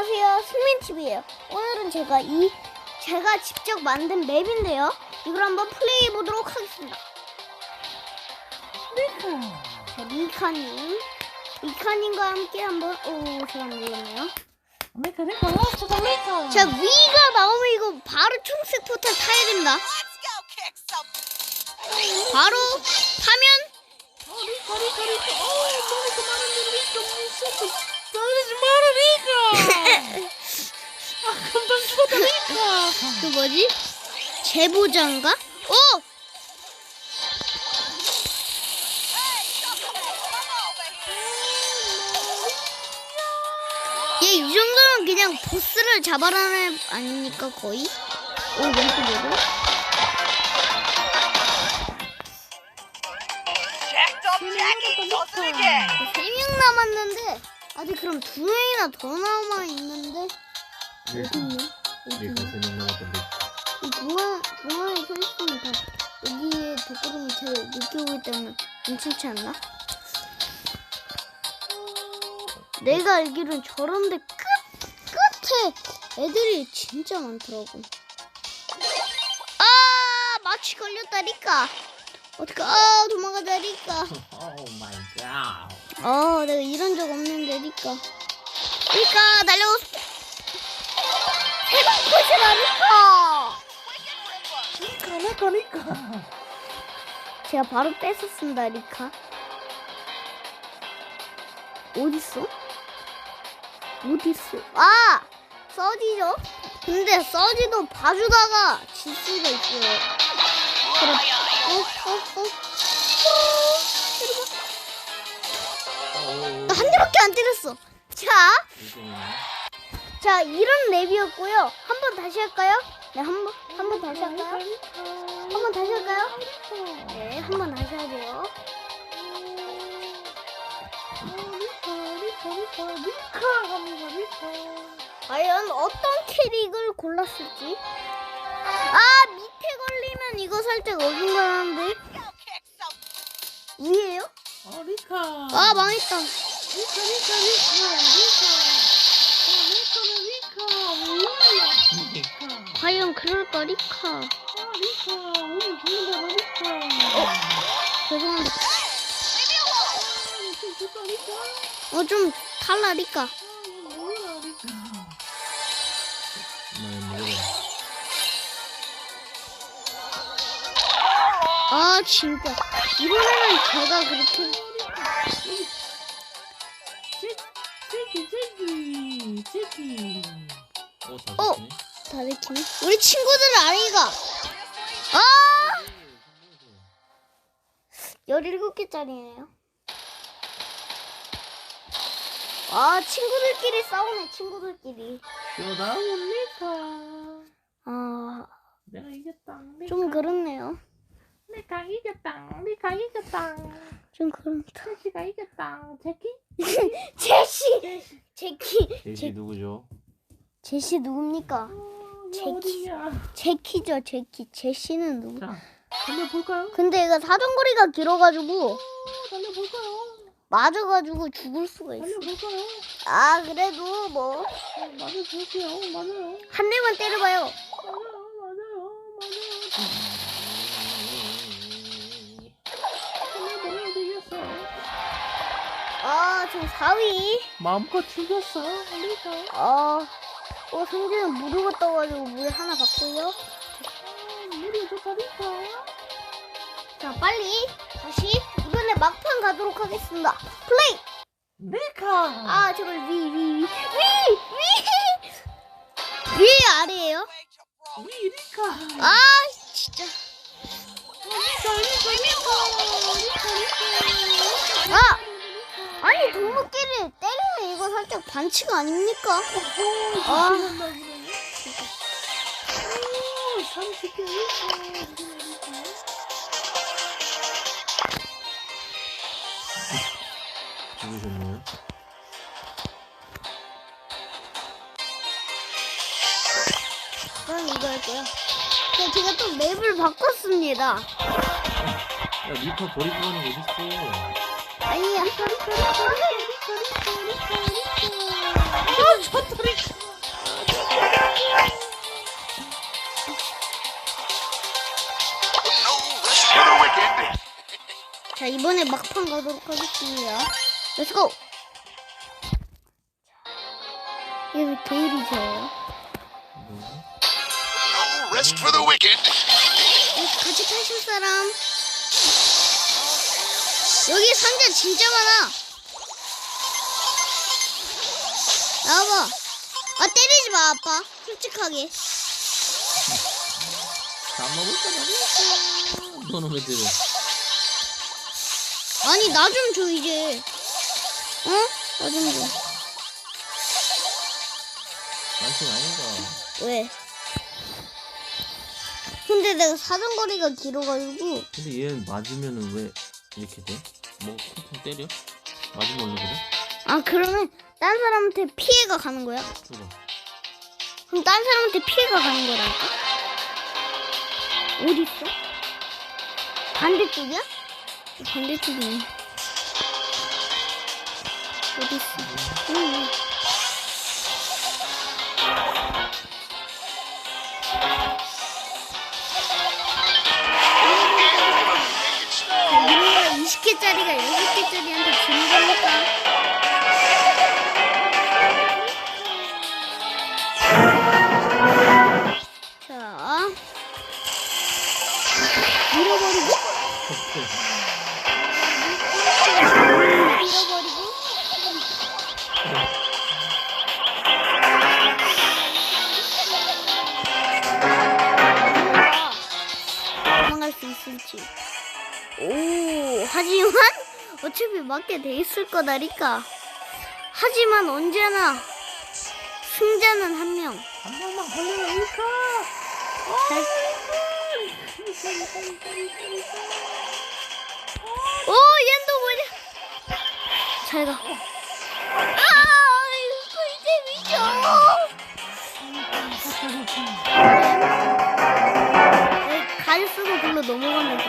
안녕하세요. 승민TV예요. 오늘은 제가 이 제가 직접 만든 맵인데요. 이걸 한번 플레이해 보도록 하겠습니다. 자 미카님. 미카님과 함께 한번 오 제가 눌렀네요? 어자 위가 나오면 이거 바로 초록색 포탈 타야 됩니다. 바로 타면 리카 그 뭐지 제보자인가? 오! 얘 이 정도면 그냥 보스를 잡아라는 애 아닙니까 거의? 오 왼쪽으로? 세명 남았는데 아직 그럼 두 명이나 더 남아 있는데 어딨냐? 네, 가슴이 남았던데. 이 중앙 중앙에 서 있으면 다 여기에 덕구름이 잘 느껴오기 때문에 괜찮지 않나? 내가 알기로는 저런데 끝 끝에 애들이 진짜 많더라고. 아 마취 걸렸다니까. 어떡해 아 도망가자 니까. 오 마이 갓. 어 내가 이런 적 없는데 니까. 니까 달려오. 세 방 컷이라 니까. 리카 리카 리카 제가 바로 뺏었습니다, 리카. 어딨어? 어딨어? 아! 써지죠? 근데 써지도 봐주다가 질 수가 있어요. 그래. 어, 어, 어. 나한 대밖에 안 때렸어. 자, 자, 이런 랩이었고요. 한 번 다시 할까요? 네, 한 번, 한 번 다시 할까요? 한 번 다시 할까요? 네, 한 번 다시 돼요. 과연 어떤 캐릭을 골랐을지? 아, 밑에 걸리면 이거 살짝 어중간한데? 위에요? 어 리카 아, 망했다. 과연 그럴까, 리카? 아 리카 오늘 죽는다 리카 죄송한데. 좀 줄까 리카 어, 좀 달라, 리카. 아. 아, 진짜. 이번에는 제가 그렇게. 어, 다 어. 좋네. 다 내키네. 우리 친구들 아이가. 아! 17개짜리네요. 아, 친구들끼리 싸우네, 친구들끼리. 쇼다운 리카 아, 내가 이겼다 좀 그렇네요. 리카 이겼다 리카 이겼다 좀 그렇다. 제키가 이겼다 제키 제시! 제키! 제시 누구죠? 제시 누굽니까? 어, 제키. 제키죠, 제키. 제시는 누구? 자 달려볼까요? 근데 얘가 사정거리가 길어가지고, 어, 달려볼까요? 맞아가지고 죽을 수가 있어. 달려볼까요? 아, 그래도 뭐, 어, 맞아볼게요 맞아요 한 대만 때려봐요. 맞아요 맞아요 맞아요 달려보면 되겠어 아, 저 4위. 마음껏 죽였어 리카 아, 어, 성재는 무료가 떠가지고 물에 하나 받고요. 아, 물이 리카 자, 빨리 다시 이번에 막판 가도록 하겠습니다. 플레이! 리카 아, 저걸 위, 위, 위, 위, 위! 위 아래에요? 위 리카 아, 진짜. 리카 리카 리카 리카 리카 아! 아니, 동물끼리 때리면 이거 살짝 반칙 아닙니까? 아. 아, 오, 30개 죽으셨네요. 그럼 이거 할게요. 네, 제가 또 맵을 바꿨습니다. 야, 리파 버리고 가는 거 어딨어? 아니야. 아, 저 돌이. 자, 이번에 막판 가도록 하겠습니다. Let's go! 여기 데일이 저예요. No rest for the wicked. 네, 같이 타실 사람? 여기 상자 진짜 많아. 나와봐. 아 때리지 마 아빠. 솔직하게. 다 먹을 거다. 너는 왜 때려? 아니 나 좀 줘 이제. 어? 나좀 줘. 당신 아닌가? 왜? 근데 내가 사정거리가 길어가지고 근데 얘 맞으면은 왜 이렇게 돼? 뭐 쿵쿵 때려? 맞으면 원래 그래? 아 그러면 딴 사람한테 피해가 가는 거야? 그럼 그럼 딴 사람한테 피해가 가는 거라니까? 어디 있어? 반대쪽이야? 반대쪽이네 어디 있어? 응. 응. 짜리가 6개짜리한테 주는 어차피 맞게 돼 있을 거다니까. 하지만 언제나 승자는 한 명. 한 방만 걸려라 이카. 잘... 오, 얘도 뭐냐? 잘 가. 아, 이거 재밌죠. 가지 쓰고 글로 넘어가면